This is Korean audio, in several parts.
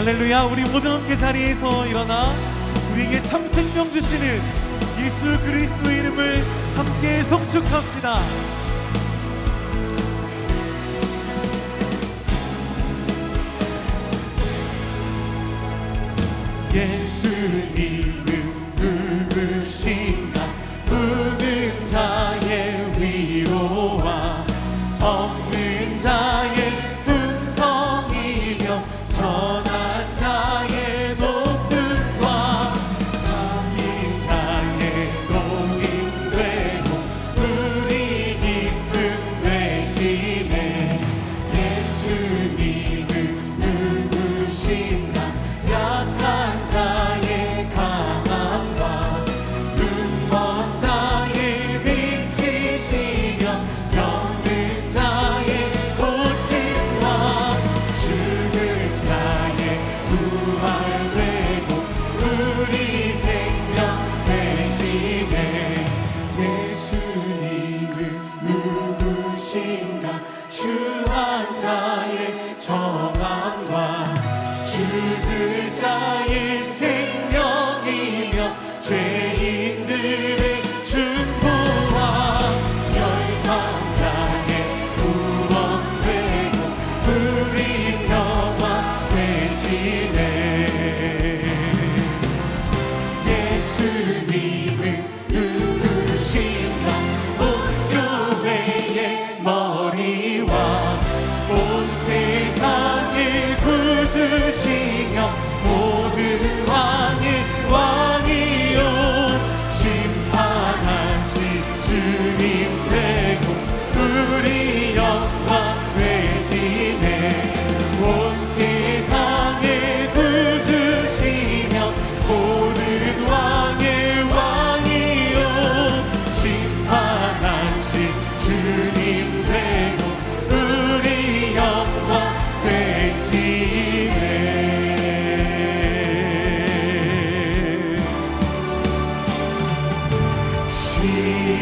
할렐루야. 우리 모두 함께 자리에서 일어나 우리에게 참 생명 주시는 예수 그리스도의 이름을 함께 성축합시다. 예수님은 누구시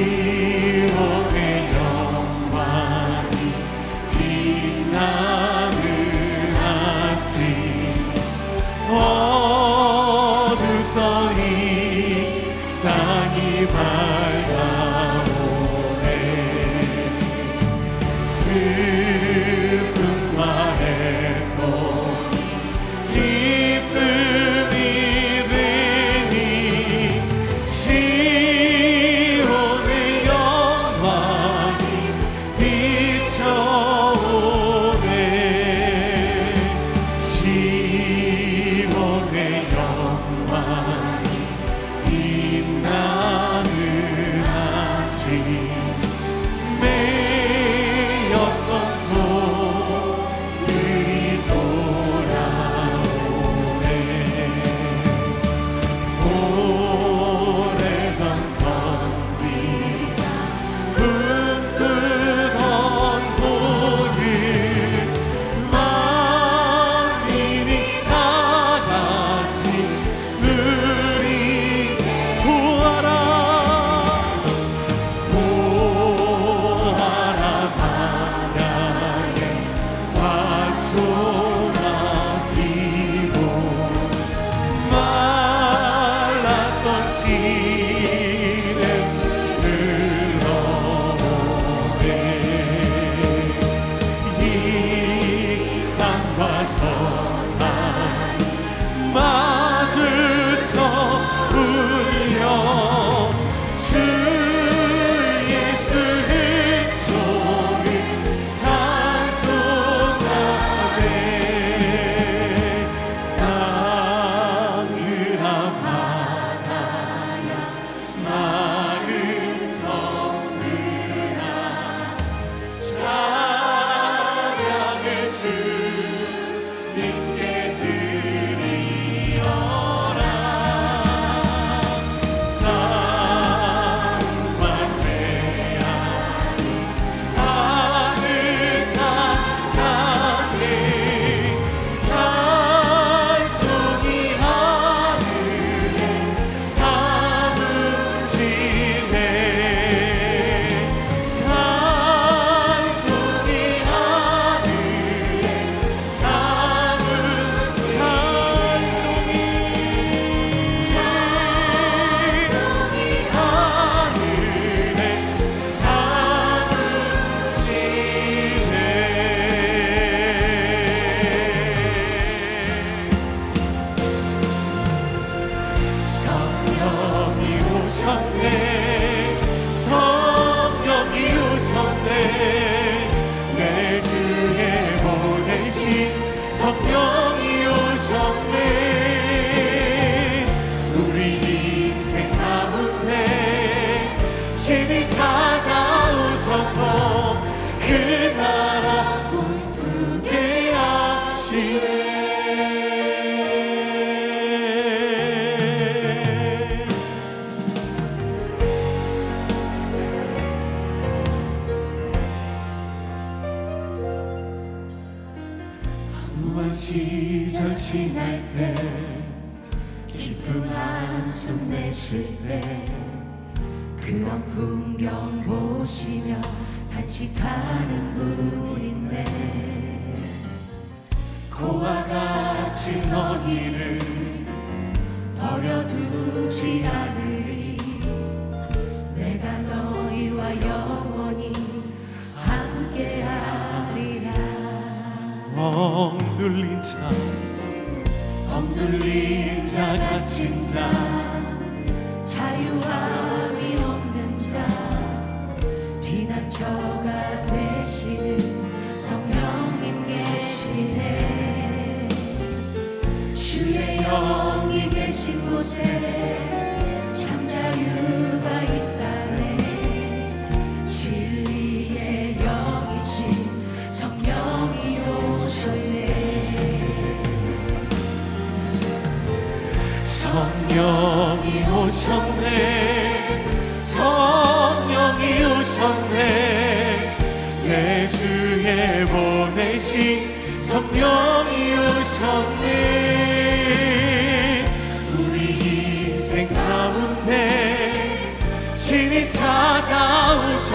You. 깊은 한숨 내쉴 때 그런 풍경 보시며 단식하는 분인데 고와 같이 너희를 버려두지 않으리. 내가 너희와 영원히 함께하리라. 억눌린 자억 눌린 자 갇힌 자 자유함이 없는 자 비단처가 되시는 성령님 계시네. 주의 영이 계신 곳에 오셨네. 성령이 오셨네. 내 주에 보내신 성령이 오셨네. 우리 인생 가운데 신이 찾아오셔서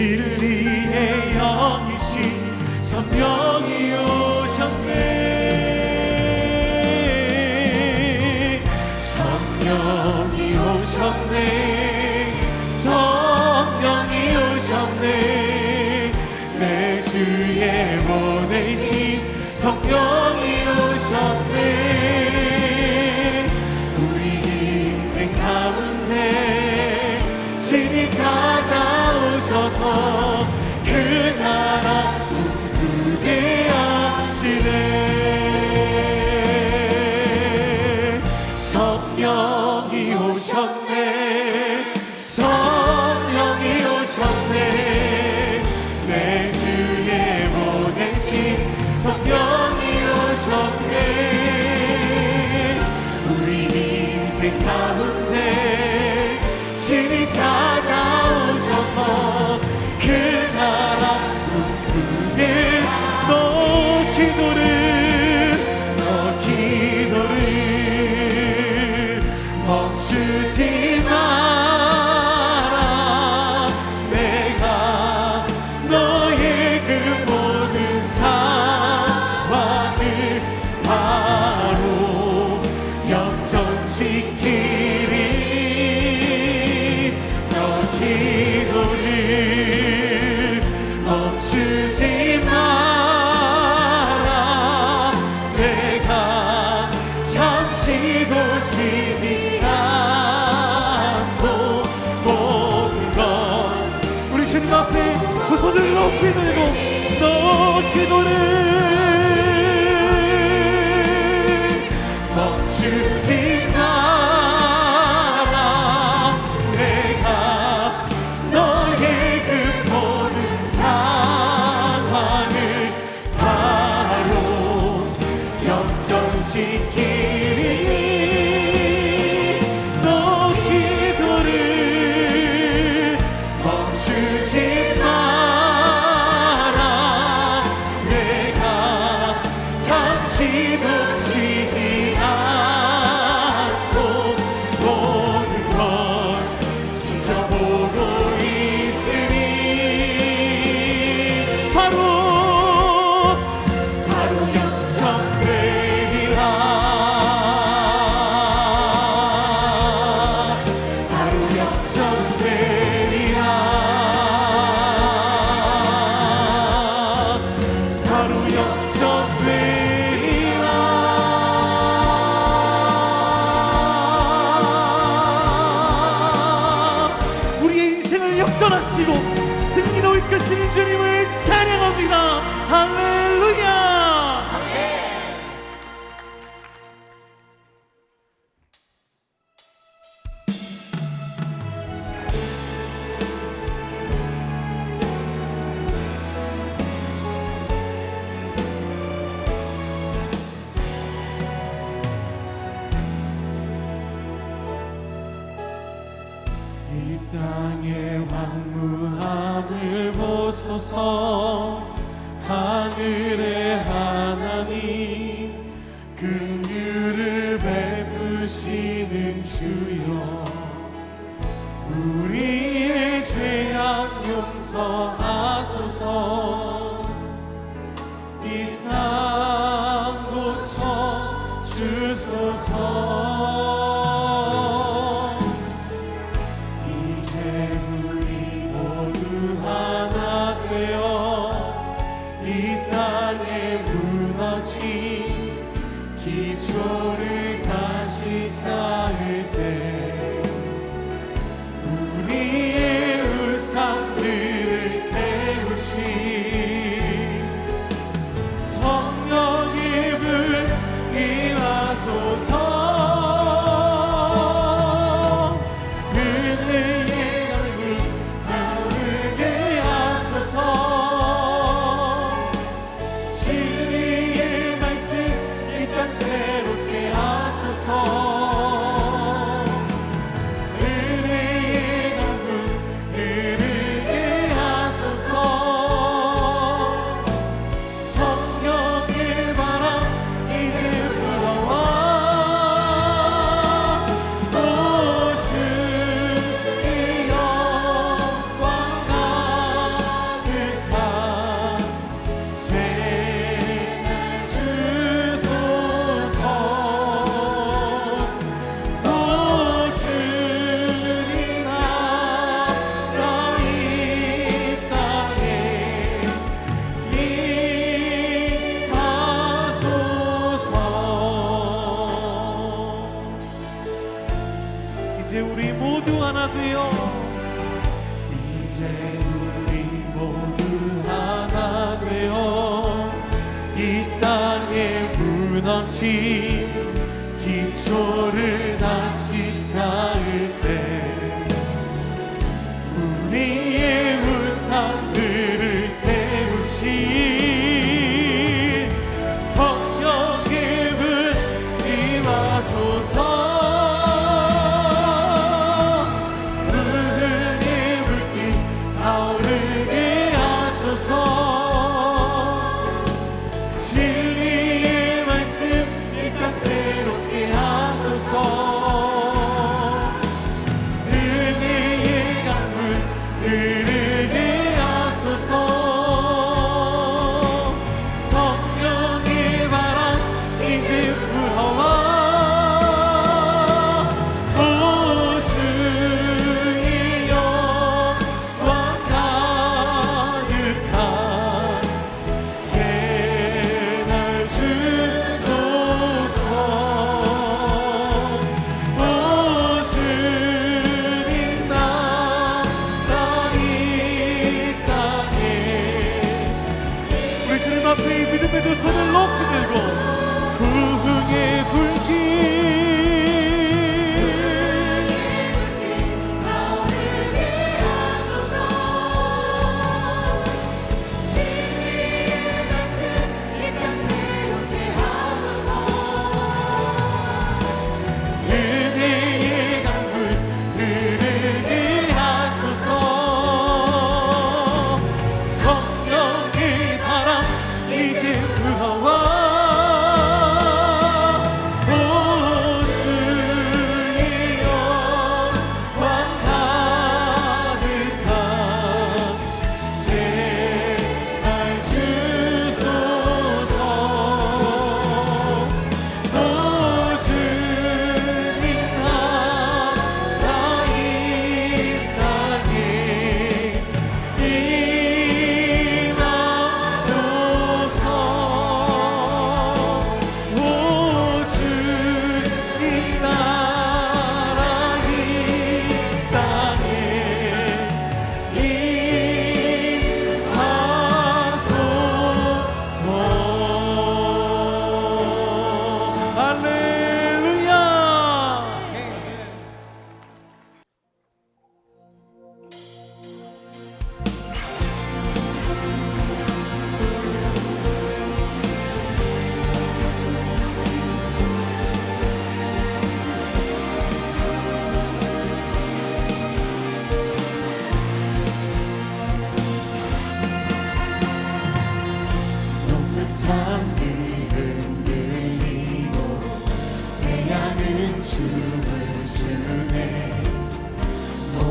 진리의 영이신 성령이 오셨네. 성령이 오셨네 성령이 오셨 to see. So us. 사랑에 무너진 기초를 다시 쌓아 for the Lord, Gott.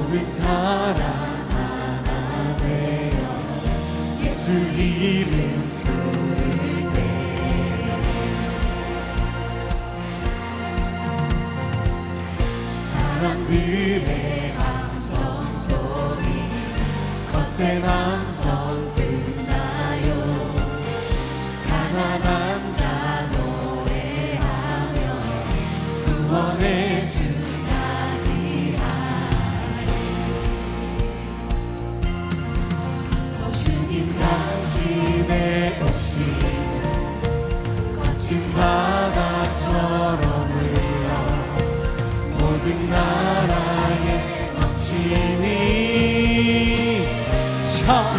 없는 사랑 하나 되어 예수 이름 부를 때 사람들의 감성 소리 거센 한 감.